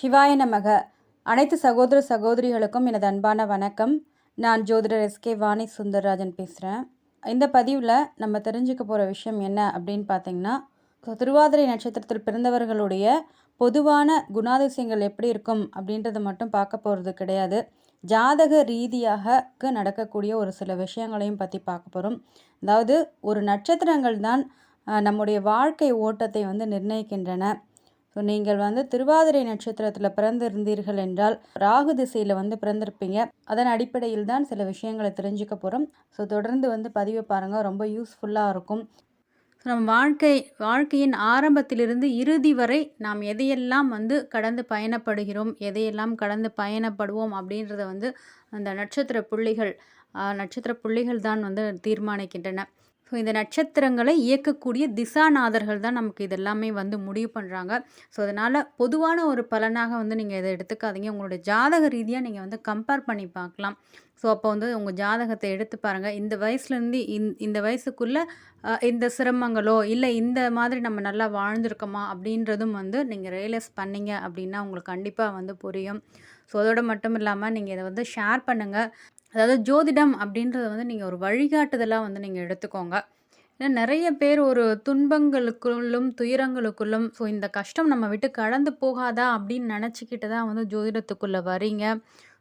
சிவாய நமக. அனைத்து சகோதர சகோதரிகளுக்கும் எனது அன்பான வணக்கம். நான் ஜோதிடர் எஸ்கே வாணி சுந்தரராஜன் பேசுகிறேன் இந்த பதிவில் நம்ம தெரிஞ்சுக்க போகிற விஷயம் என்ன அப்படின்னு பார்த்தீங்கன்னா திருவாதிரை நட்சத்திரத்தில் பிறந்தவர்களுடைய பொதுவான குணாதிசயங்கள் எப்படி இருக்கும் அப்படின்றத மட்டும் பார்க்க போகிறது கிடையாது. ஜாதக ரீதியாக நடக்கக்கூடிய ஒரு சில விஷயங்களையும் பற்றி பார்க்க போகிறோம் அதாவது ஒரு நட்சத்திரங்கள் தான் நம்முடைய வாழ்க்கை ஓட்டத்தை வந்து நிர்ணயிக்கின்றன. ஸோ நீங்கள் வந்து திருவாதிரை நட்சத்திரத்தில் பிறந்திருந்தீர்கள் என்றால் ராகு திசையில் வந்து பிறந்திருப்பீங்க. அதன் அடிப்படையில் தான் சில விஷயங்களை தெரிஞ்சுக்க போகிறோம் ஸோ தொடர்ந்து வந்து பதிவை பாருங்கள் ரொம்ப யூஸ்ஃபுல்லாக இருக்கும். ஸோ நம்ம வாழ்க்கை வாழ்க்கையின் ஆரம்பத்திலிருந்து இறுதி வரை நாம் எதையெல்லாம் வந்து கடந்து பயணப்படுகிறோம் எதையெல்லாம் கடந்து பயணப்படுவோம் அப்படின்றத வந்து அந்த நட்சத்திர புள்ளிகள் நட்சத்திர புள்ளிகள் தான் வந்து தீர்மானிக்கின்றன. ஸோ இந்த நட்சத்திரங்களை இயக்கக்கூடிய திசாநாதர்கள் தான் நமக்கு இதெல்லாமே வந்து முடிவு பண்ணுறாங்க ஸோ அதனால் பொதுவான ஒரு பலனாக வந்து நீங்கள் இதை எடுத்துக்காதீங்க. உங்களுடைய ஜாதக ரீதியாக நீங்கள் வந்து கம்பேர் பண்ணி பார்க்கலாம். ஸோ அப்போ வந்து உங்கள் ஜாதகத்தை எடுத்து பாருங்கள் இந்த வயசுலேருந்து இந் இந்த வயசுக்குள்ளே இந்த சிரமங்களோ இல்லை இந்த மாதிரி நம்ம நல்லா வாழ்ந்திருக்கோமா அப்படின்றதும் வந்து நீங்கள் ரியலைஸ் பண்ணீங்க அப்படின்னா உங்களுக்கு கண்டிப்பாக வந்து புரியும். ஸோ அதோடு மட்டும் இல்லாமல் நீங்கள் இதை வந்து ஷேர் பண்ணுங்கள் அதாவது ஜோதிடம் அப்படின்றத வந்து நீங்கள் ஒரு வழிகாட்டுதலாக வந்து நீங்கள் எடுத்துக்கோங்க. ஏன்னா நிறைய பேர் ஒரு துன்பங்களுக்குள்ளும் துயரங்களுக்குள்ளும் ஸோ இந்த கஷ்டம் நம்ம விட்டு கடந்து போகாதா அப்படின்னு நினச்சிக்கிட்டு தான் வந்து ஜோதிடத்துக்குள்ளே வரீங்க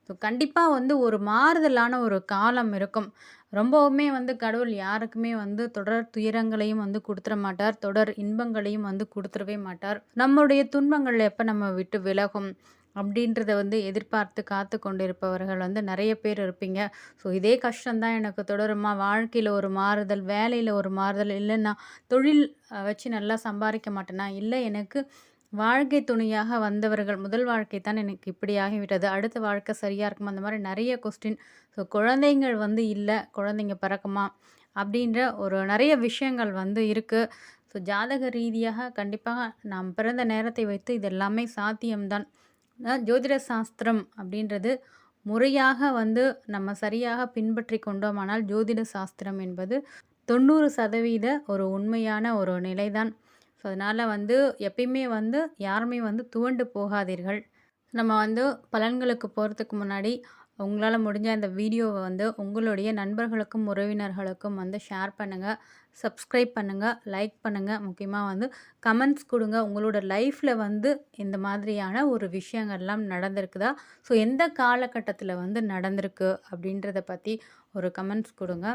ஸோ கண்டிப்பாக வந்து ஒரு மாறுதலான ஒரு காலம் இருக்கும். ரொம்பவுமே வந்து கடவுள் யாருக்குமே வந்து தொடர் துயரங்களையும் வந்து கொடுத்துட மாட்டார். தொடர் இன்பங்களையும் வந்து கொடுத்துடவே மாட்டார். நம்முடைய துன்பங்கள் எப்போ நம்ம விட்டு விலகும்? அப்படின்றத வந்து எதிர்பார்த்து காத்து கொண்டிருப்பவர்கள் வந்து நிறைய பேர் இருப்பீங்க. ஸோ இதே கஷ்டம்தான் எனக்கு. தொடருமா வாழ்க்கையில் ஒரு மாறுதல் வேலையில் ஒரு மாறுதல் இல்லைன்னா தொழில் வச்சு நல்லா சம்பாதிக்க மாட்டேனா? இல்லை எனக்கு வாழ்க்கை துணையாக வந்தவர்கள் முதல் வாழ்க்கை தான் எனக்கு இப்படி ஆகிவிட்டது அடுத்த வாழ்க்கை சரியாக இருக்குமா? அந்த மாதிரி நிறைய கொஸ்டின் ஸோ குழந்தைங்கள் வந்து இல்லை குழந்தைங்க பிறக்குமா? அப்படின்ற ஒரு நிறைய விஷயங்கள் வந்து இருக்குது ஸோ ஜாதக ரீதியாக கண்டிப்பாக நாம் பிறந்த நேரத்தை வைத்து இது எல்லாமே சாத்தியம்தான். ஜோதிட சாஸ்திரம் அப்படின்றது முறையாக வந்து நம்ம சரியாக பின்பற்றி கொண்டோமானால் ஜோதிட சாஸ்திரம் என்பது தொண்ணூறு சதவீத ஒரு உண்மையான ஒரு நிலைதான். ஸோ அதனால் வந்து எப்பயுமே வந்து யாருமே வந்து துவண்டு போகாதீர்கள். நம்ம வந்து பலன்களுக்கு போகிறதுக்கு முன்னாடி உங்களால் முடிஞ்ச இந்த வீடியோவை வந்து உங்களுடைய நண்பர்களுக்கும் உறவினர்களுக்கும் வந்து ஷேர் பண்ணுங்கள் சப்ஸ்கிரைப் பண்ணுங்கள் லைக் பண்ணுங்கள் முக்கியமாக வந்து கமெண்ட்ஸ் கொடுங்க. உங்களோட லைஃப்பில் வந்து இந்த மாதிரியான ஒரு விஷயங்கள்லாம் நடந்திருக்குதா? ஸோ எந்த காலகட்டத்தில் வந்து நடந்திருக்கு அப்படின்றத பற்றி ஒரு கமெண்ட்ஸ் கொடுங்க.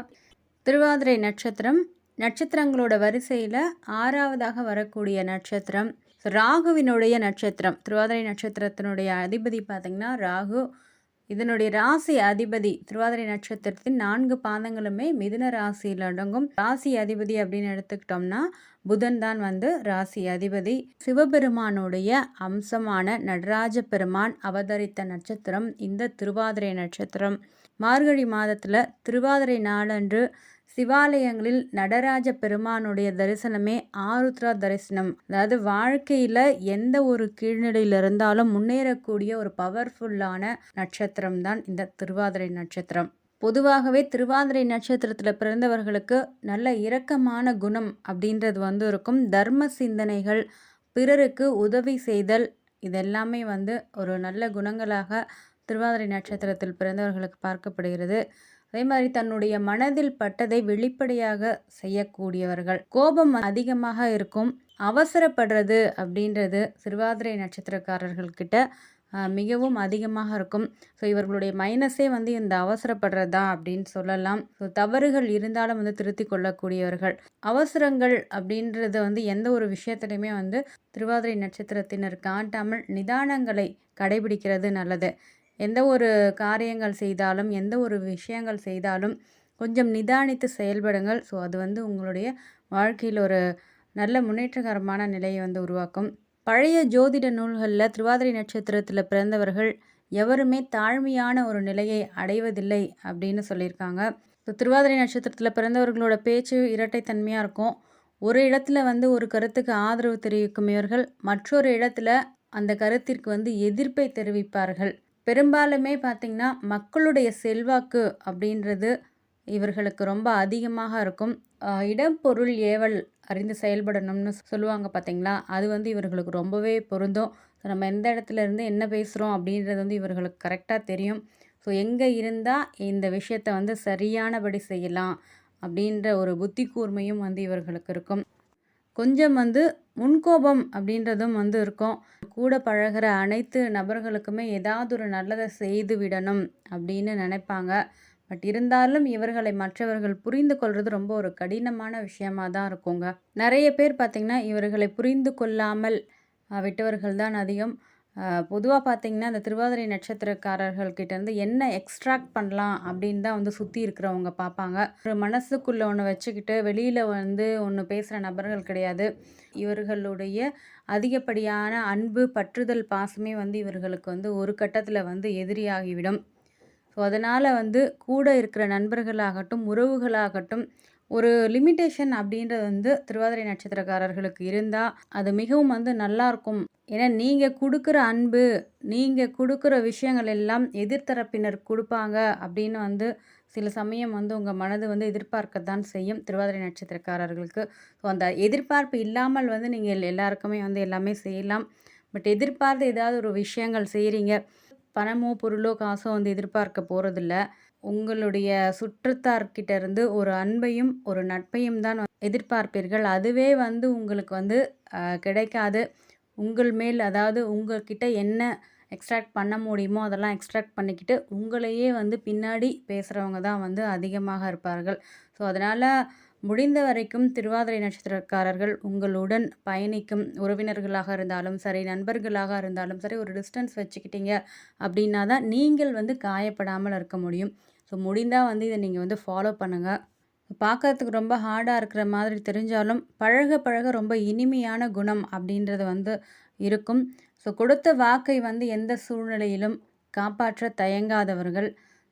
திருவாதிரை நட்சத்திரம் நட்சத்திரங்களோட வரிசையில் ஆறாவதாக வரக்கூடிய நட்சத்திரம் ராகுவினுடைய நட்சத்திரம். திருவாதிரை நட்சத்திரத்தினுடைய அதிபதி பார்த்திங்கன்னா ராகு. இதனுடைய ராசி அதிபதி திருவாதிரை நட்சத்திரத்தின் நான்கு பாதங்களுமே மிதுன ராசியில் அடங்கும். ராசி அதிபதி அப்படின்னு எடுத்துக்கிட்டோம்னா புதன் தான் வந்து ராசி அதிபதி. சிவபெருமானுடைய அம்சமான நடராஜ பெருமான் அவதரித்த நட்சத்திரம் இந்த திருவாதிரை நட்சத்திரம். மார்கழி மாதத்தில் திருவாதிரை நாளன்று சிவாலயங்களில் நடராஜ பெருமானுடைய தரிசனமே ஆருத்ரா தரிசனம். அதாவது வாழ்க்கையில் எந்த ஒரு கீழ்நிலையில் இருந்தாலும் முன்னேறக்கூடிய ஒரு பவர்ஃபுல்லான நட்சத்திரம் தான் இந்த திருவாதிரை நட்சத்திரம். பொதுவாகவே திருவாதிரை நட்சத்திரத்தில் பிறந்தவர்களுக்கு நல்ல இரக்கமான குணம் அப்படின்றது வந்து இருக்கும். தர்ம சிந்தனைகள் பிறருக்கு உதவி செய்தல் இதெல்லாமே வந்து ஒரு நல்ல குணங்களாக திருவாதிரை நட்சத்திரத்தில் பிறந்தவர்களுக்கு பார்க்கப்படுகிறது. அதே மாதிரி தன்னுடைய மனதில் பட்டதை வெளிப்படையாக செய்யக்கூடியவர்கள். கோபம் அதிகமாக இருக்கும். அவசரப்படுறது அப்படின்றது சிறுவாதிரை நட்சத்திரக்காரர்கள்கிட்ட மிகவும் அதிகமாக இருக்கும். ஸோ இவர்களுடைய மைனஸே வந்து இந்த அவசரப்படுறது தான் அப்படின்னு சொல்லலாம். ஸோ தவறுகள் இருந்தாலும் வந்து திருத்தி கொள்ளக்கூடியவர்கள். அவசரங்கள் அப்படின்றது வந்து எந்த ஒரு விஷயத்துலையுமே வந்து திருவாதிரை நட்சத்திரத்தினர் காட்டாமல் நிதானங்களை கடைபிடிக்கிறது நல்லது. எந்த ஒரு காரியங்கள் செய்தாலும் எந்த ஒரு விஷயங்கள் செய்தாலும் கொஞ்சம் நிதானித்து செயல்படுங்கள். ஸோ அது வந்து உங்களுடைய வாழ்க்கையில் ஒரு நல்ல முன்னேற்றகரமான நிலையை வந்து உருவாக்கும். பழைய ஜோதிட நூல்களில் திருவாதிரை நட்சத்திரத்தில் பிறந்தவர்கள் எவருமே தாழ்மையான ஒரு நிலையை அடைவதில்லை அப்படின்னு சொல்லியிருக்காங்க. ஸோ திருவாதிரை நட்சத்திரத்தில் பிறந்தவர்களோட பேச்சு இரட்டைத்தன்மையாக இருக்கும். ஒரு இடத்துல வந்து ஒரு கருத்துக்கு ஆதரவு தெரிவிக்கும் இவர்கள் மற்றொரு இடத்துல அந்த கருத்திற்கு வந்து எதிர்ப்பை தெரிவிப்பார்கள். பெரும்பாலுமே பார்த்திங்கன்னா மக்களுடைய செல்வாக்கு அப்படின்றது இவர்களுக்கு ரொம்ப அதிகமாக இருக்கும். இடம் பொருள் ஏவல் அறிந்து செயல்படணும்னு சொல்லுவாங்க பார்த்தீங்களா அது வந்து இவர்களுக்கு ரொம்பவே பொருந்தும். ஸோ நம்ம எந்த இடத்துல இருந்து என்ன பேசுகிறோம் அப்படின்றது வந்து இவர்களுக்கு கரெக்டாக தெரியும். ஸோ எங்கே இருந்தால் இந்த விஷயத்தை வந்து சரியானபடி செய்யலாம் அப்படின்ற ஒரு புத்தி கூர்மையும் வந்து இவர்களுக்கு இருக்கும். கொஞ்சம் வந்து முன்கோபம் அப்படின்றதும் வந்து இருக்கும். கூட பழகிற அனைத்து நபர்களுக்குமே ஏதாவது ஒரு நல்லதை செய்து விடணும் அப்படின்னு நினைப்பாங்க. பட் இருந்தாலும் இவர்களை மற்றவர்கள் புரிந்து கொள்வது ரொம்ப ஒரு கடினமான விஷயமா தான் இருக்குங்க. நிறைய பேர் பார்த்திங்கன்னா இவர்களை புரிந்து கொள்ளாமல் விட்டவர்கள் தான் அதிகம். பொதுவாக பார்த்திங்கன்னா இந்த திருவாதிரை நட்சத்திரக்காரர்கள் கிட்டேருந்து என்ன எக்ஸ்ட்ராக்ட் பண்ணலாம் அப்படின்னு தான் வந்து சுற்றி இருக்கிறவங்க பார்ப்பாங்க ஒரு மனசுக்குள்ளே ஒன்று வச்சுக்கிட்டு வெளியில் வந்து ஒன்று பேசுகிற நபர்கள் கிடையாது. இவர்களுடைய அதிகப்படியான அன்பு பற்றுதல் பாசமே வந்து இவர்களுக்கு வந்து ஒரு கட்டத்தில் வந்து எதிரியாகிவிடும். ஸோ அதனால் வந்து கூட இருக்கிற நண்பர்களாகட்டும் உறவுகளாகட்டும் ஒரு லிமிட்டேஷன் அப்படின்றது வந்து திருவாதிரை நட்சத்திரக்காரர்களுக்கு இருந்தால் அது மிகவும் வந்து நல்லாயிருக்கும் ஏன்னா நீங்கள் கொடுக்குற அன்பு நீங்கள் கொடுக்குற விஷயங்கள் எல்லாம் எதிர்த்தரப்பினர் கொடுப்பாங்க அப்படின்னு வந்து சில சமயம் வந்து உங்கள் மனது வந்து எதிர்பார்க்க தான் செய்யும் திருவாதிரை நட்சத்திரக்காரர்களுக்கு. ஸோ அந்த எதிர்பார்ப்பு இல்லாமல் வந்து நீங்கள் எல்லாருக்குமே வந்து எல்லாமே செய்யலாம். பட் எதிர்பார்த்து ஏதாவது ஒரு விஷயங்கள் செய்கிறீங்க பணமோ பொருளோ காசோ வந்து எதிர்பார்க்க போகிறதில்ல உங்களுடைய சுற்றத்தார்கிட்ட இருந்து ஒரு அன்பையும் ஒரு நட்பையும் தான் எதிர்பார்ப்பீர்கள். அதுவே வந்து உங்களுக்கு வந்து கிடைக்காது. உங்கள் மேல் அதாவது உங்கள்கிட்ட என்ன எக்ஸ்ட்ராக்ட் பண்ண முடியுமோ அதெல்லாம் எக்ஸ்ட்ராக்ட் பண்ணிக்கிட்டு உங்களையே வந்து பின்னாடி பேசுகிறவங்க தான் வந்து அதிகமாக இருப்பார்கள். ஸோ அதனால் முடிந்த வரைக்கும் திருவாதிரை நட்சத்திரக்காரர்கள் உங்களுடன் பயணிக்கும் உறவினர்களாக இருந்தாலும் சரி நண்பர்களாக இருந்தாலும் சரி ஒரு டிஸ்டன்ஸ் வச்சுக்கிட்டீங்க அப்படின்னா தான் நீங்கள் வந்து காயப்படாமல் இருக்க முடியும். ஸோ முடிந்தால் வந்து இதை நீங்கள் வந்து ஃபாலோ பண்ணுங்கள் பார்க்கறதுக்கு ரொம்ப ஹார்டாக இருக்கிற மாதிரி தெரிஞ்சாலும் பழக பழக ரொம்ப இனிமையான குணம் அப்படின்றது வந்து இருக்கும். ஸோ கொடுத்த வாக்கை வந்து எந்த சூழ்நிலையிலும் காப்பாற்ற தயங்காதவர்கள்.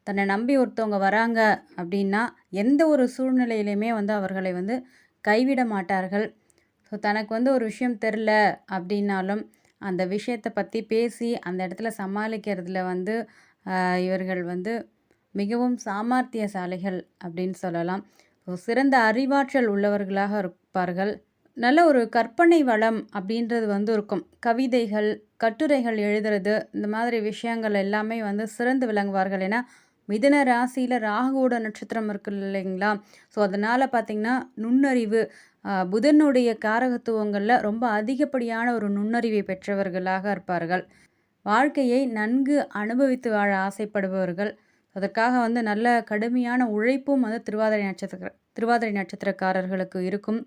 தன்னை நம்பி ஒருத்தவங்க வராங்க அப்படின்னா எந்த ஒரு சூழ்நிலையிலையுமே வந்து அவர்களை வந்து கைவிட மாட்டார்கள். ஸோ தனக்கு வந்து ஒரு விஷயம் தெரில அப்படின்னாலும் அந்த விஷயத்தை பற்றி பேசி அந்த இடத்துல சமாளிக்கிறதுல வந்து இவர்கள் வந்து மிகவும் சாமர்த்தியசாலிகள் அப்படின்னு சொல்லலாம். ஸோ சிறந்த அறிவாற்றல் உள்ளவர்களாக இருப்பார்கள். நல்ல ஒரு கற்பனை வளம் அப்படின்றது வந்து இருக்கும். கவிதைகள் கட்டுரைகள் எழுதுறது இந்த மாதிரி விஷயங்கள் எல்லாமே வந்து சிறந்து விளங்குவார்கள். ஏன்னா மிதன ராசியில் ராகுவோட நட்சத்திரம் இருக்கு இல்லைங்களா? ஸோ அதனால் பார்த்திங்கன்னா நுண்ணறிவு புதனுடைய காரகத்துவங்களில் ரொம்ப அதிகப்படியான ஒரு நுண்ணறிவை பெற்றவர்களாக இருப்பார்கள். வாழ்க்கையை நன்கு அனுபவித்து வாழ ஆசைப்படுபவர்கள். அதற்காக வந்து நல்ல கடுமையான உழைப்பும் வந்து திருவாதிரை நட்சத்திர திருவாதிரை நட்சத்திரக்காரர்களுக்கு இருக்கும்.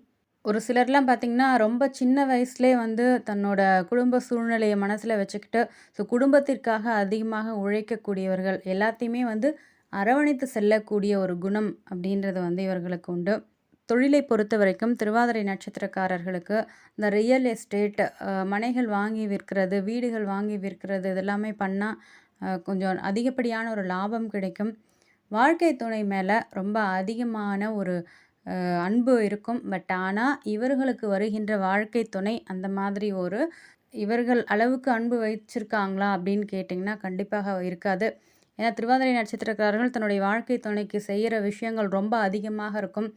ஒரு சிலர்லாம் பார்த்திங்கன்னா ரொம்ப சின்ன வயசுலேயே வந்து தன்னோட குடும்ப சூழ்நிலையை மனசில் வச்சுக்கிட்டு ஸோ குடும்பத்திற்காக அதிகமாக உழைக்கக்கூடியவர்கள் எல்லாத்தையுமே வந்து அரவணைத்து செல்லக்கூடிய ஒரு குணம் அப்படின்றது வந்து இவர்களுக்கு உண்டு. தொழிலை பொறுத்த வரைக்கும் திருவாதிரை நட்சத்திரக்காரர்களுக்கு இந்த ரியல் எஸ்டேட் மனைகள் வாங்கி விற்கிறது வீடுகள் வாங்கி விற்கிறது இதெல்லாமே பண்ணால் கொஞ்சம் அதிகப்படியான ஒரு லாபம் கிடைக்கும். வாழ்க்கை துணை மேலே ரொம்ப அதிகமான ஒரு அன்பு இருக்கும். பட் ஆனால் இவர்களுக்கு வருகின்ற வாழ்க்கை துணை அந்த மாதிரி ஒரு இவர்கள் அளவுக்கு அன்பு வைச்சிருக்காங்களா அப்படின்னு கேட்டிங்கன்னா கண்டிப்பாக இருக்காது. ஏன்னா திருவாதிரை நட்சத்திரக்காரர்கள் தன்னுடைய வாழ்க்கை துணைக்கு செய்கிற விஷயங்கள் ரொம்ப அதிகமாக இருக்கும்.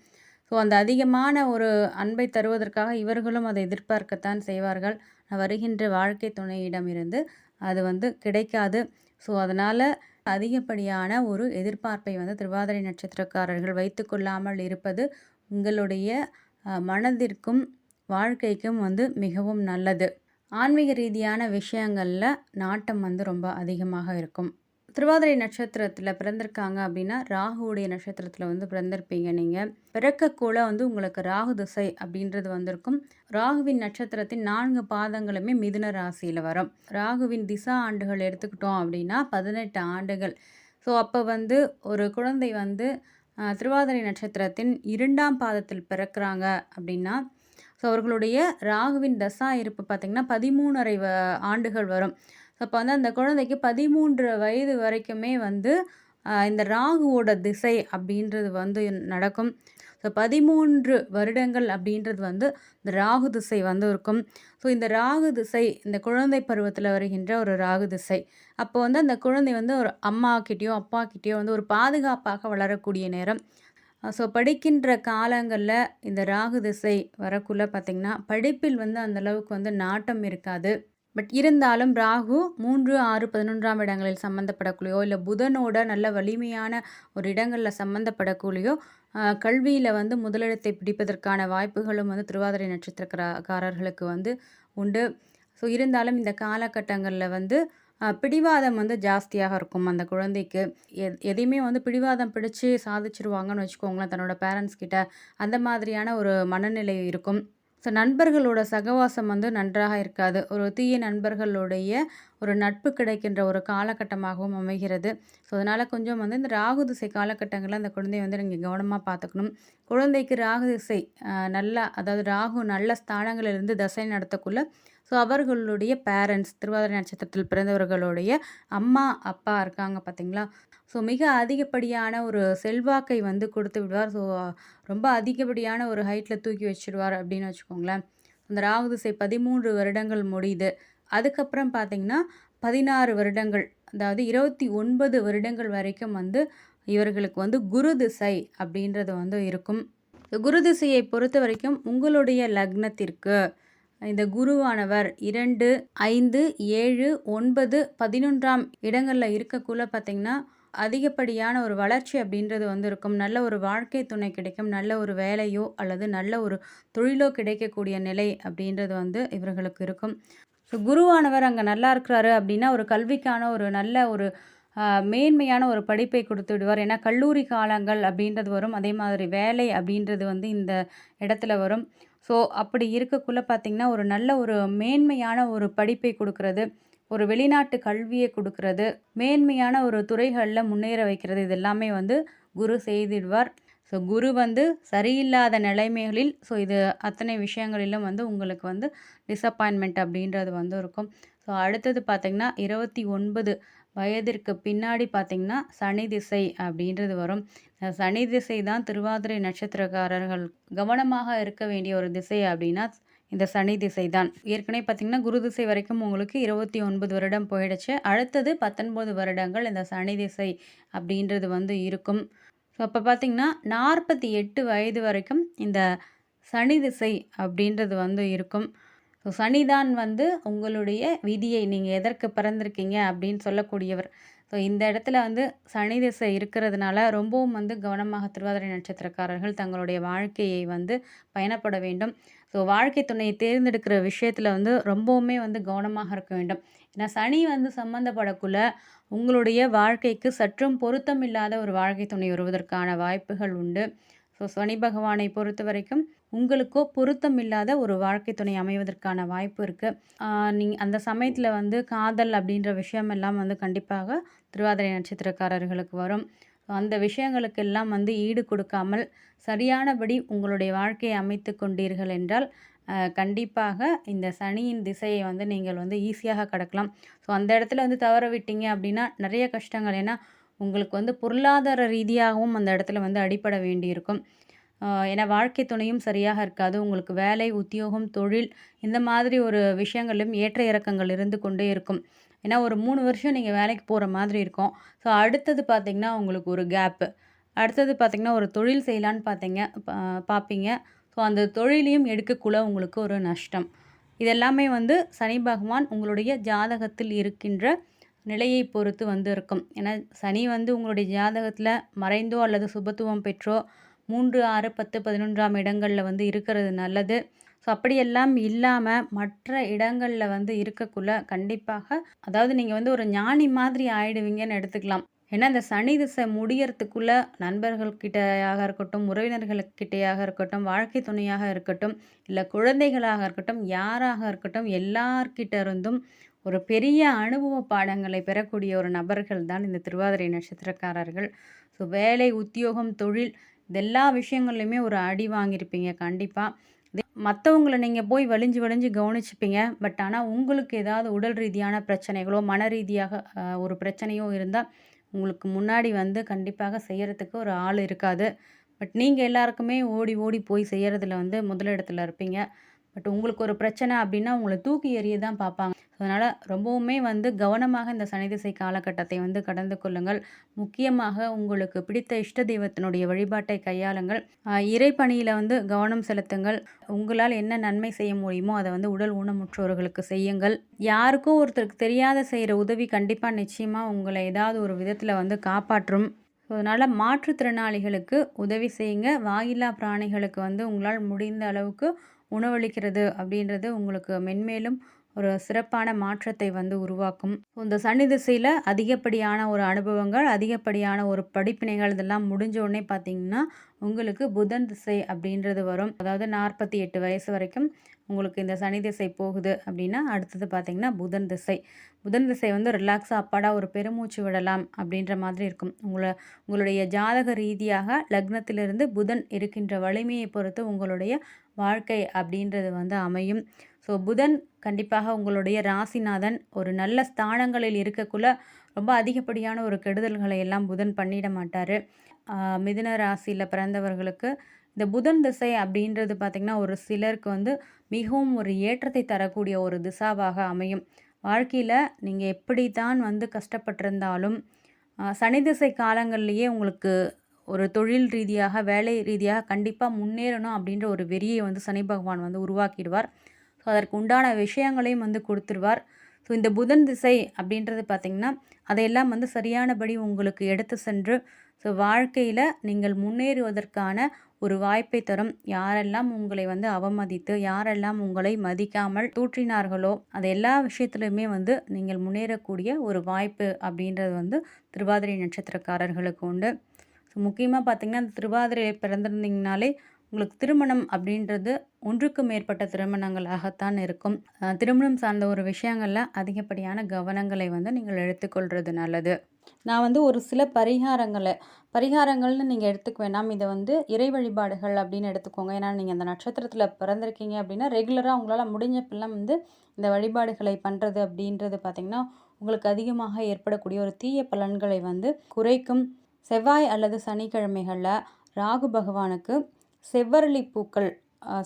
ஸோ அந்த அதிகமான ஒரு அன்பை தருவதற்காக இவர்களும் அதை எதிர்பார்க்கத்தான் செய்வார்கள். வருகின்ற வாழ்க்கை துணையிடமிருந்து அது வந்து கிடைக்காது. ஸோ அதனால் அதிகப்படியான ஒரு எதிர்பார்ப்பை வந்து திருவாதிரை நட்சத்திரக்காரர்கள் வைத்து கொள்ளாமல் இருப்பது உங்களுடைய மனதிற்கும் வாழ்க்கைக்கும் வந்து மிகவும் நல்லது. ஆன்மீக ரீதியான விஷயங்களில் நாட்டம் வந்து ரொம்ப அதிகமாக இருக்கும். திருவாதிரை நட்சத்திரத்தில் பிறந்திருக்காங்க அப்படின்னா ராகுவுடைய நட்சத்திரத்தில் வந்து பிறந்திருப்பீங்க நீங்கள் பிறக்கக்கூட வந்து உங்களுக்கு ராகு திசை அப்படின்றது வந்திருக்கும். ராகுவின் நட்சத்திரத்தின் நான்கு பாதங்களுமே மிதுன ராசியில் வரும். ராகுவின் திசா ஆண்டுகள் எடுத்துக்கிட்டோம் அப்படின்னா பதினெட்டு ஆண்டுகள். ஸோ அப்போ வந்து ஒரு குழந்தை வந்து திருவாதிரை நட்சத்திரத்தின் இரண்டாம் பாதத்தில் பிறக்கிறாங்க அப்படின்னா ஸோ அவர்களுடைய ராகுவின் தசா இருப்பு பார்த்திங்கன்னா பதிமூணரை ஆண்டுகள் வரும். அப்போ வந்து அந்த குழந்தைக்கு பதிமூன்று வயது வரைக்குமே வந்து இந்த ராகுவோட திசை அப்படின்றது வந்து நடக்கும். ஸோ பதிமூன்று வருடங்கள் அப்படின்றது வந்து இந்த ராகு திசை வந்து இருக்கும். ஸோ இந்த ராகு திசை இந்த குழந்தை பருவத்தில் வருகின்ற ஒரு ராகு திசை. அப்போ வந்து அந்த குழந்தை வந்து ஒரு அம்மாக்கிட்டேயோ அப்பாக்கிட்டேயோ வந்து ஒரு பாதுகாப்பாக வளரக்கூடிய நேரம். ஸோ படிக்கின்ற காலங்களில் இந்த ராகு திசை வரக்குள்ளே பார்த்திங்கன்னா படிப்பில் வந்து அந்தளவுக்கு வந்து நாட்டம் இருக்காது. பட் இருந்தாலும் ராகு மூன்று ஆறு பதினொன்றாம் இடங்களில் சம்மந்தப்படக்கூடியோ இல்லை புதனோட நல்ல வலிமையான ஒரு இடங்களில் சம்மந்தப்படக்கூடியோ கல்வியில் வந்து முதலிடத்தை பிடிப்பதற்கான வாய்ப்புகளும் வந்து திருவாதிரை நட்சத்திரக்காரர்களுக்கு வந்து உண்டு. ஸோ இருந்தாலும் இந்த காலகட்டங்களில் வந்து பிடிவாதம் வந்து ஜாஸ்தியாக இருக்கும் அந்த குழந்தைக்கு. எ எதையுமே வந்து பிடிவாதம் பிடிச்சி சாதிச்சிருவாங்கன்னு வச்சுக்கோங்களேன் தன்னோட பேரண்ட்ஸ் கிட்ட. அந்த மாதிரியான ஒரு மனநிலை இருக்கும். ஸோ நண்பர்களோட சகவாசம் வந்து நன்றாக இருக்காது. ஒரு தீய நண்பர்களுடைய ஒரு நட்பு கிடைக்கின்ற ஒரு காலகட்டமாகவும் அமைகிறது. ஸோ அதனால் கொஞ்சம் வந்து இந்த ராகு திசை காலகட்டங்களில் அந்த குழந்தைய வந்து நீங்கள் கவனமாக பார்த்துக்கணும். குழந்தைக்கு ராகு திசை நல்லா அதாவது ராகு நல்ல ஸ்தானங்களிலிருந்து தசை நடத்தக்குள்ள ஸோ அவர்களுடைய பேரண்ட்ஸ் திருவாதிரை நட்சத்திரத்தில் பிறந்தவர்களுடைய அம்மா அப்பா இருக்காங்க பார்த்தீங்களா ஸோ மிக அதிகப்படியான ஒரு செல்வாக்கை வந்து கொடுத்து விடுவார். ஸோ ரொம்ப அதிகப்படியான ஒரு ஹைட்டில் தூக்கி வச்சுடுவார் அப்படின்னு வச்சுக்கோங்களேன். அந்த ராகு திசை பதிமூன்று வருடங்கள் முடியுது. அதுக்கப்புறம் பார்த்திங்கன்னா பதினாறு வருடங்கள் அதாவது இருபத்தி ஒன்பது வருடங்கள் வரைக்கும் வந்து இவர்களுக்கு வந்து குரு திசை அப்படின்றது வந்து இருக்கும். குரு திசையை பொறுத்த வரைக்கும் உங்களுடைய லக்னத்திற்கு இந்த குருவானவர் இரண்டு ஐந்து ஏழு ஒன்பது பதினொன்றாம் இடங்களில் இருக்கக்குள்ள பார்த்திங்கன்னா அதிகப்படியான ஒரு வளர்ச்சி அப்படின்றது வந்து இருக்கும் நல்ல ஒரு வாழ்க்கை துணை கிடைக்கும். நல்ல ஒரு வேலையோ அல்லது நல்ல ஒரு தொழிலோ கிடைக்கக்கூடிய நிலை அப்படின்றது வந்து இவர்களுக்கு இருக்கும். ஸோ குருவானவர் அங்கே நல்லா இருக்கிறாரு அப்படின்னா ஒரு கல்விக்கான ஒரு நல்ல ஒரு மேன்மையான ஒரு படிப்பை கொடுத்து விடுவார். ஏன்னா கல்லூரி காலங்கள் அப்படின்றது வரும். அதே மாதிரி வேலை அப்படின்றது வந்து இந்த இடத்துல வரும். ஸோ அப்படி இருக்கக்குள்ளே பார்த்திங்கன்னா ஒரு நல்ல ஒரு மேன்மையான ஒரு படிப்பை கொடுக்கறது ஒரு வெளிநாட்டு கல்வியை கொடுக்கறது மேன்மையான ஒரு துறைகளில் முன்னேற வைக்கிறது இது எல்லாமே வந்து குரு செய்திடுவார். ஸோ குரு வந்து சரியில்லாத நிலைமைகளில் ஸோ இது அத்தனை விஷயங்களிலும் வந்து உங்களுக்கு வந்து டிசப்பாயின்மெண்ட் அப்படின்றது வந்து இருக்கும். ஸோ அடுத்தது பார்த்திங்கன்னா இருபத்தி ஒன்பது வயதிற்கு பின்னாடி பார்த்திங்கன்னா சனி திசை அப்படின்றது வரும். சனி திசை தான் திருவாதிரை நட்சத்திரக்காரர்கள் கவனமாக இருக்க வேண்டிய ஒரு திசை அப்படின்னா இந்த சனி திசை தான். ஏற்கனவே பார்த்திங்கன்னா குரு திசை வரைக்கும் உங்களுக்கு இருபத்தி ஒன்பது வருடம் போயிடுச்சு. அடுத்தது பத்தொன்பது வருடங்கள் இந்த சனி திசை அப்படின்றது வந்து இருக்கும். ஸோ அப்போ பார்த்திங்கன்னா நாற்பத்தி எட்டு வயது வரைக்கும் இந்த சனி திசை அப்படின்றது வந்து இருக்கும். ஸோ சனிதான் வந்து உங்களுடைய விதியை நீங்கள் எதற்கு பிறந்திருக்கீங்க அப்படின்னு சொல்லக்கூடியவர். ஸோ இந்த இடத்துல வந்து சனி திசை இருக்கிறதுனால ரொம்பவும் வந்து கவனமாக திருவாதிரை நட்சத்திரக்காரர்கள் தங்களுடைய வாழ்க்கையை வந்து பயணப்பட வேண்டும். ஸோ வாழ்க்கை துணையை தேர்ந்தெடுக்கிற விஷயத்தில் வந்து ரொம்பவுமே வந்து கவனமாக இருக்க வேண்டும். ஏன்னா சனி வந்து சம்மந்தப்படக்குள்ள உங்களுடைய வாழ்க்கைக்கு சற்றும் பொருத்தம் இல்லாத ஒரு வாழ்க்கை துணை வருவதற்கான வாய்ப்புகள் உண்டு. ஸோ சனி பகவானை பொறுத்த வரைக்கும் உங்களுக்கோ பொருத்தம் இல்லாத ஒரு வாழ்க்கை துணை அமைவதற்கான வாய்ப்பு இருக்குது நீங்கள் அந்த சமயத்தில் வந்து காதல் அப்படின்ற விஷயம் எல்லாம் வந்து கண்டிப்பாக திருவாதிரை நட்சத்திரக்காரர்களுக்கு வரும். அந்த விஷயங்களுக்கெல்லாம் வந்து ஈடு கொடுக்காமல் சரியானபடி உங்களுடைய வாழ்க்கையை அமைத்து கொண்டீர்கள் என்றால் கண்டிப்பாக இந்த சனியின் திசையை வந்து நீங்கள் வந்து ஈஸியாக கடக்கலாம். ஸோ அந்த இடத்துல வந்து தவற விட்டீங்க அப்படின்னா நிறைய கஷ்டங்கள். ஏன்னா உங்களுக்கு வந்து பொருளாதார ரீதியாகவும் அந்த இடத்துல வந்து அடிப்பட வேண்டியிருக்கும். ஏன்னா வாழ்க்கை துணையும் சரியாக இருக்காது. உங்களுக்கு வேலை உத்தியோகம் தொழில் இந்த மாதிரி ஒரு விஷயங்களிலும் ஏற்ற இறக்கங்கள் இருந்து கொண்டே இருக்கும். ஏன்னா ஒரு மூணு வருஷம் நீங்கள் வேலைக்கு போகிற மாதிரி இருக்கும். ஸோ அடுத்தது பார்த்திங்கன்னா உங்களுக்கு ஒரு கேப்பு அடுத்தது பார்த்திங்கன்னா ஒரு தொழில் செய்யலான்னு பார்த்தீங்க பார்ப்பீங்க ஸோ அந்த தொழிலையும் எடுக்கக்குள்ள உங்களுக்கு ஒரு நஷ்டம். இதெல்லாமே வந்து சனி பகவான் உங்களுடைய ஜாதகத்தில் இருக்கின்ற நிலையை பொறுத்து வந்து இருக்கும். ஏன்னா சனி வந்து உங்களுடைய ஜாதகத்தில் மறைந்தோ அல்லது சுபத்துவம் பெற்றோ மூன்று ஆறு பத்து பதினொன்றாம் இடங்களில் வந்து இருக்கிறது நல்லது. ஸோ அப்படியெல்லாம் இல்லாமல் மற்ற இடங்களில் வந்து இருக்கக்குள்ள கண்டிப்பாக அதாவது நீங்கள் வந்து ஒரு ஞானி மாதிரி ஆயிடுவீங்கன்னு எடுத்துக்கலாம். ஏன்னா இந்த சனி திசை முடியறதுக்குள்ள நண்பர்கள்கிட்டயாக இருக்கட்டும் உறவினர்கள்கிட்டையாக இருக்கட்டும் வாழ்க்கை துணையாக இருக்கட்டும் இல்லை குழந்தைகளாக இருக்கட்டும் யாராக இருக்கட்டும் எல்லார்கிட்ட இருந்தும் ஒரு பெரிய அனுபவ பாடங்களை பெறக்கூடிய ஒரு நபர்கள் தான் இந்த திருவாதிரை நட்சத்திரக்காரர்கள். ஸோ வேலை உத்தியோகம் தொழில் எல்லா விஷயங்கள்லையுமே ஒரு அடி வாங்கியிருப்பீங்க கண்டிப்பாக மற்றவங்கள நீங்கள் போய் வலிஞ்சு வலிஞ்சு கவனிச்சுப்பீங்க. பட் ஆனால் உங்களுக்கு ஏதாவது உடல் ரீதியான பிரச்சனைகளோ மன ரீதியாக ஒரு பிரச்சனையோ இருந்தால் உங்களுக்கு முன்னாடி வந்து கண்டிப்பாக செய்கிறதுக்கு ஒரு ஆள் இருக்காது. பட் நீங்கள் எல்லாருக்குமே ஓடி ஓடி போய் செய்கிறதுல வந்து முதலிடத்தில் இருப்பீங்க. பட் உங்களுக்கு ஒரு பிரச்சனை அப்படின்னா உங்களை தூக்கி எறிய தான் பார்ப்பாங்க. அதனால் ரொம்பவுமே வந்து கவனமாக இந்த சனி திசை காலகட்டத்தை வந்து கடந்து கொள்ளுங்கள். முக்கியமாக உங்களுக்கு பிடித்த இஷ்ட தெய்வத்தினுடைய வழிபாட்டை கையாளுங்கள். இறைப்பணியில் வந்து கவனம் செலுத்துங்கள். உங்களால் என்ன நன்மை செய்ய முடியுமோ அதை வந்து உடல் ஊனமுற்றோர்களுக்கு செய்யுங்கள். யாருக்கும் ஒருத்தருக்கு தெரியாத செய்கிற உதவி கண்டிப்பாக நிச்சயமாக உங்களை ஏதாவது ஒரு விதத்தில் வந்து காப்பாற்றும். ஸோ அதனால் மாற்றுத்திறனாளிகளுக்கு உதவி செய்யுங்க. வாயில்லா பிராணிகளுக்கு வந்து உங்களால் முடிந்த அளவுக்கு உணவளிக்கிறது அப்படின்றது உங்களுக்கு மென்மேலும் ஒரு சிறப்பான மாற்றத்தை வந்து உருவாக்கும். இந்த சனி திசையில் அதிகப்படியான ஒரு அனுபவங்கள் அதிகப்படியான ஒரு படிப்பினைகள் இதெல்லாம் முடிஞ்ச உடனே பார்த்தீங்கன்னா உங்களுக்கு புதன் திசை அப்படின்றது வரும். அதாவது நாற்பத்தி எட்டு வயசு வரைக்கும் உங்களுக்கு இந்த சனி திசை போகுது அப்படின்னா அடுத்தது பார்த்திங்கன்னா புதன் திசை. புதன் திசை வந்து ரிலாக்ஸாக அப்பாடாக ஒரு பெருமூச்சு விடலாம் அப்படின்ற மாதிரி இருக்கும். உங்களை உங்களுடைய ஜாதக ரீதியாக லக்னத்திலிருந்து புதன் இருக்கின்ற வலிமையை பொறுத்து உங்களுடைய வாழ்க்கை அப்படின்றது வந்து அமையும். ஸோ புதன் கண்டிப்பாக உங்களுடைய ராசிநாதன் ஒரு நல்ல ஸ்தானங்களில் இருக்கக்குள்ள ரொம்ப அதிகப்படியான ஒரு கெடுதல்களை எல்லாம் புதன் பண்ணிட மாட்டார். மிதுன ராசியில் பிறந்தவர்களுக்கு இந்த புதன் திசை அப்படின்றது பார்த்திங்கன்னா ஒரு சிலருக்கு வந்து மிகவும் ஒரு ஏற்றத்தை தரக்கூடிய ஒரு திசாவாக அமையும். வாழ்க்கையில் நீங்கள் எப்படி தான் வந்து கஷ்டப்பட்டிருந்தாலும் சனி திசை காலங்கள்லேயே உங்களுக்கு ஒரு தொழில் ரீதியாக வேலை ரீதியாக கண்டிப்பாக முன்னேறணும் அப்படின்ற ஒரு வெறியை வந்து சனி பகவான் வந்து உருவாக்கிடுவார். ஸோ அதற்கு உண்டான விஷயங்களையும் வந்து கொடுத்துருவார். ஸோ இந்த புதன் திசை அப்படின்றது பார்த்திங்கன்னா அதையெல்லாம் வந்து சரியானபடி உங்களுக்கு எடுத்து சென்று ஸோ வாழ்க்கையில் நீங்கள் முன்னேறுவதற்கான ஒரு வாய்ப்பை தரும். யாரெல்லாம் உங்களை வந்து அவமதித்து யாரெல்லாம் உங்களை மதிக்காமல் தூற்றினார்களோ அது எல்லா விஷயத்துலையுமே வந்து நீங்கள் முன்னேறக்கூடிய ஒரு வாய்ப்பு அப்படின்றது வந்து திருவாதிரை நட்சத்திரக்காரர்களுக்கு உண்டு. ஸோ முக்கியமாக பார்த்திங்கன்னா அந்த திருவாதிரையை பிறந்திருந்தீங்கனாலே உங்களுக்கு திருமணம் அப்படின்றது ஒன்றுக்கு மேற்பட்ட திருமணங்களாகத்தான் இருக்கும். திருமணம் சார்ந்த ஒரு விஷயங்களில் அதிகப்படியான கவனங்களை வந்து நீங்கள் எடுத்துக்கொள்வது நல்லது. நான் வந்து ஒரு சில பரிகாரங்களை பரிகாரங்கள்னு நீங்கள் எடுத்துக்க வேணாம். இதை வந்து இறை வழிபாடுகள் அப்படின்னு எடுத்துக்கோங்க. ஏன்னா நீங்கள் அந்த நட்சத்திரத்தில் பிறந்திருக்கீங்க அப்படின்னா ரெகுலராக உங்களால் முடிஞ்ச பிள்ளை வந்து இந்த வழிபாடுகளை பண்ணுறது அப்படின்றது பார்த்திங்கன்னா உங்களுக்கு அதிகமாக ஏற்படக்கூடிய ஒரு தீய பலன்களை வந்து குறைக்கும். செவ்வாய் அல்லது சனிக்கிழமைகளில் ராகு பகவானுக்கு செவ்வரளி பூக்கள்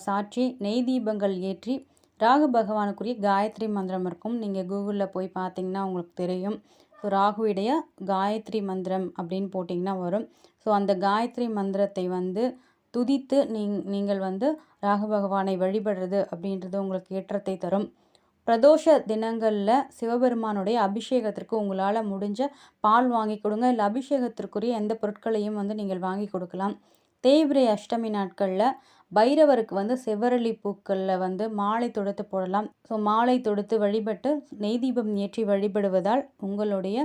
சாற்றி நெய் தீபங்கள் ஏற்றி ராகு பகவானுக்குரிய காயத்ரி மந்திரம் இருக்கும். நீங்கள் கூகுளில் போய் பார்த்தீங்கன்னா உங்களுக்கு தெரியும். ஸோ ராகுவுடைய காயத்ரி மந்திரம் அப்படின்னு போட்டிங்கன்னா வரும். ஸோ அந்த காயத்ரி மந்திரத்தை வந்து துதித்து நீங் நீங்கள் வந்து ராகு பகவானை வழிபடுறது அப்படின்றது உங்களுக்கு ஏற்றத்தை தரும். பிரதோஷ தினங்களில் சிவபெருமானுடைய அபிஷேகத்திற்கு உங்களால் முடிஞ்ச பால் வாங்கி கொடுங்க. இல்லை அபிஷேகத்திற்குரிய எந்த பொருட்களையும் வந்து நீங்கள் வாங்கி கொடுக்கலாம். தேய்பிரை அஷ்டமி நாட்களில் பைரவருக்கு வந்து செவ்வரளி பூக்களில் வந்து மாலை தொடுத்து போடலாம். ஸோ மாலை தொடுத்து வழிபட்டு நெய் தீபம் ஏற்றி வழிபடுவதால் உங்களுடைய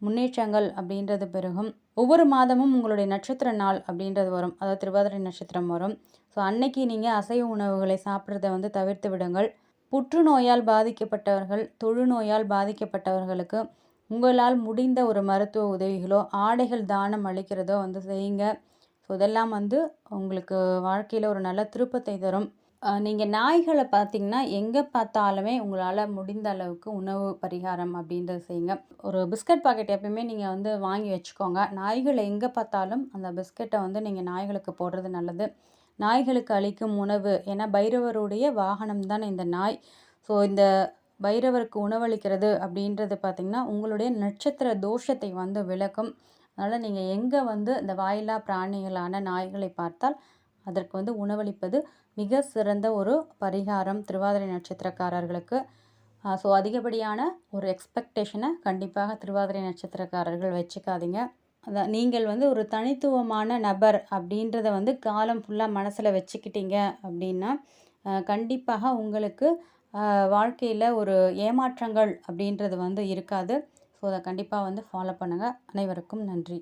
முன்னேற்றங்கள் அப்படின்றது பெருகும். ஒவ்வொரு மாதமும் உங்களுடைய நட்சத்திர நாள் அப்படின்றது வரும். அதாவது திருவாதிரை நட்சத்திரம் வரும். ஸோ அன்னைக்கு நீங்கள் அசைவ உணவுகளை சாப்பிட்றத வந்து தவிர்த்து விடுங்கள். புற்றுநோயால் பாதிக்கப்பட்டவர்கள் தொழுநோயால் பாதிக்கப்பட்டவர்களுக்கு உங்களால் முடிந்த ஒரு மருத்துவ உதவிகளோ ஆடைகள் தானம் அளிக்கிறதோ வந்து செய்யுங்க. ஸோ இதெல்லாம் வந்து உங்களுக்கு வாழ்க்கையில் ஒரு நல்ல திருப்பத்தை தரும். நீங்கள் நாய்களை பார்த்தீங்கன்னா எங்கே பார்த்தாலுமே உங்களால் முடிந்த அளவுக்கு உணவு பரிகாரம் அப்படின்றது செய்யுங்க. ஒரு பிஸ்கட் பாக்கெட் எப்பயுமே நீங்கள் வந்து வாங்கி வச்சுக்கோங்க. நாய்களை எங்கே பார்த்தாலும் அந்த பிஸ்கட்டை வந்து நீங்கள் நாய்களுக்கு போடுறது நல்லது. நாய்களுக்கு அளிக்கும் உணவு ஏன்னா பைரவருடைய வாகனம் தான் இந்த நாய். ஸோ இந்த பைரவருக்கு உணவளிக்கிறது அப்படின்றது பார்த்திங்கன்னா உங்களுடைய நட்சத்திர தோஷத்தை வந்து விளக்கும். அதனால் நீங்கள் எங்கே வந்து இந்த வாயில்லா பிராணிகளான நாய்களை பார்த்தால் அதற்கு வந்து உணவளிப்பது மிக சிறந்த ஒரு பரிகாரம் திருவாதிரை நட்சத்திரக்காரர்களுக்கு. ஸோ அதிகப்படியான ஒரு எக்ஸ்பெக்டேஷனை கண்டிப்பாக திருவாதிரை நட்சத்திரக்காரர்கள் வச்சுக்காதீங்க. அதான் நீங்கள் வந்து ஒரு தனித்துவமான நபர் அப்படின்றத வந்து காலம் ஃபுல்லாக மனசில் வச்சுக்கிட்டீங்க அப்படின்னா கண்டிப்பாக உங்களுக்கு வாழ்க்கையில் ஒரு ஏமாற்றங்கள் அப்படின்றது வந்து இருக்காது. ஸோ அதை கண்டிப்பாக வந்து ஃபாலோ பண்ணுங்கள் அனைவருக்கும் நன்றி.